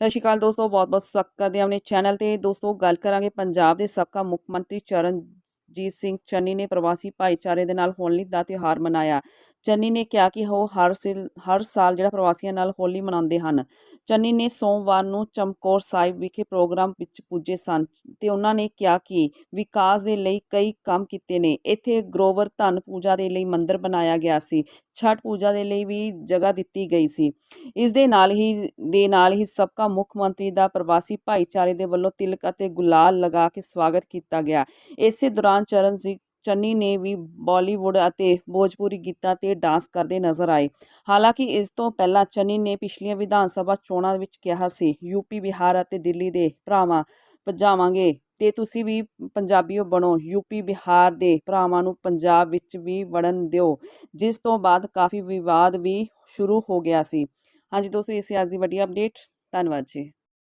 ਸਤਿ ਸ਼੍ਰੀ ਅਕਾਲ ਦੋਸਤੋ ਬਹੁਤ-ਬਹੁਤ ਸਵਾਗਤ ਕਰਦੇ ਹਾਂ ਆਪਣੇ ਚੈਨਲ ਤੇ। ਦੋਸਤੋ, ਗੱਲ ਕਰਾਂਗੇ ਪੰਜਾਬ ਦੇ ਸਾਬਕਾ ਮੁੱਖ ਮੰਤਰੀ ਚਰਨਜੀਤ ਸਿੰਘ ਚੰਨੀ ਨੇ ਪ੍ਰਵਾਸੀ ਭਾਈਚਾਰੇ ਦੇ ਨਾਲ ਹੋਲੀ ਦਾ ਤਿਉਹਾਰ ਮਨਾਇਆ। ਚੰਨੀ ਨੇ ਕਿਹਾ ਕਿ ਉਹ ਹਰ ਸਿਲ, ਹਰ ਸਾਲ ਜਿਹੜਾ ਪ੍ਰਵਾਸੀਆਂ ਨਾਲ ਹੋਲੀ ਮਨਾਉਂਦੇ ਹਨ। ਚੰਨੀ ਨੇ ਸੋਮਵਾਰ ਨੂੰ ਚਮਕੌਰ ਸਾਹਿਬ ਵਿਖੇ ਪ੍ਰੋਗਰਾਮ ਵਿੱਚ ਪੁੱਜੇ ਸਨ ਤੇ ਉਹਨਾਂ ਨੇ ਕਿਹਾ ਕਿ ਵਿਕਾਸ ਦੇ ਲਈ ਕਈ ਕੰਮ ਕੀਤੇ ਨੇ। ਇੱਥੇ ਗਰੋਵਰ ਧਨ ਪੂਜਾ ਦੇ ਲਈ ਮੰਦਿਰ ਬਣਾਇਆ ਗਿਆ ਸੀ। ਛਠ ਪੂਜਾ ਦੇ ਲਈ ਵੀ ਜਗ੍ਹਾ ਦਿੱਤੀ ਗਈ ਸੀ। ਇਸ ਦੇ ਨਾਲ ਹੀ, ਦੇ ਨਾਲ ਹੀ ਸਾਬਕਾ ਮੁੱਖ ਮੰਤਰੀ ਦਾ ਪ੍ਰਵਾਸੀ ਭਾਈਚਾਰੇ ਦੇ ਵੱਲੋਂ ਤਿਲਕ ਅਤੇ ਗੁਲਾਲ ਲਗਾ ਕੇ ਸਵਾਗਤ ਕੀਤਾ ਗਿਆ। ਇਸੇ ਦੌਰਾਨ ਚਰਨਜੀਤ ਚੰਨੀ ਨੇ ਵੀ ਬਾਲੀਵੁੱਡ ਅਤੇ ਭੋਜਪੁਰੀ ਗੀਤਾਂ ਤੇ ਡਾਂਸ ਕਰਦੇ ਨਜ਼ਰ ਆਏ। ਹਾਲਾਂਕਿ ਇਸ ਤੋਂ ਪਹਿਲਾਂ ਚੰਨੀ ਨੇ ਪਿਛਲੀਆਂ ਵਿਧਾਨ ਸਭਾ ਚੋਣਾਂ ਵਿੱਚ ਕਿਹਾ ਸੀ ਯੂਪੀ ਬਿਹਾਰ ਅਤੇ ਦਿੱਲੀ ਦੇ ਭਰਾਵਾਂ ਭਜਾਵਾਂਗੇ ਤੇ ਤੁਸੀਂ ਵੀ ਪੰਜਾਬੀਓ ਬਣੋ ਯੂਪੀ ਬਿਹਾਰ ਦੇ ਭਰਾਵਾਂ ਨੂੰ ਪੰਜਾਬ ਵਿੱਚ ਵੀ ਵੜਨ ਦਿਓ, ਜਿਸ ਤੋਂ ਬਾਅਦ ਕਾਫੀ ਵਿਵਾਦ ਵੀ ਸ਼ੁਰੂ ਹੋ ਗਿਆ ਸੀ। ਹਾਂਜੀ ਦੋਸਤੋ, ਇਹ ਸੀ ਅੱਜ ਦੀ ਵੱਡੀ ਅਪਡੇਟ ਧੰਨਵਾਦ ਜੀ।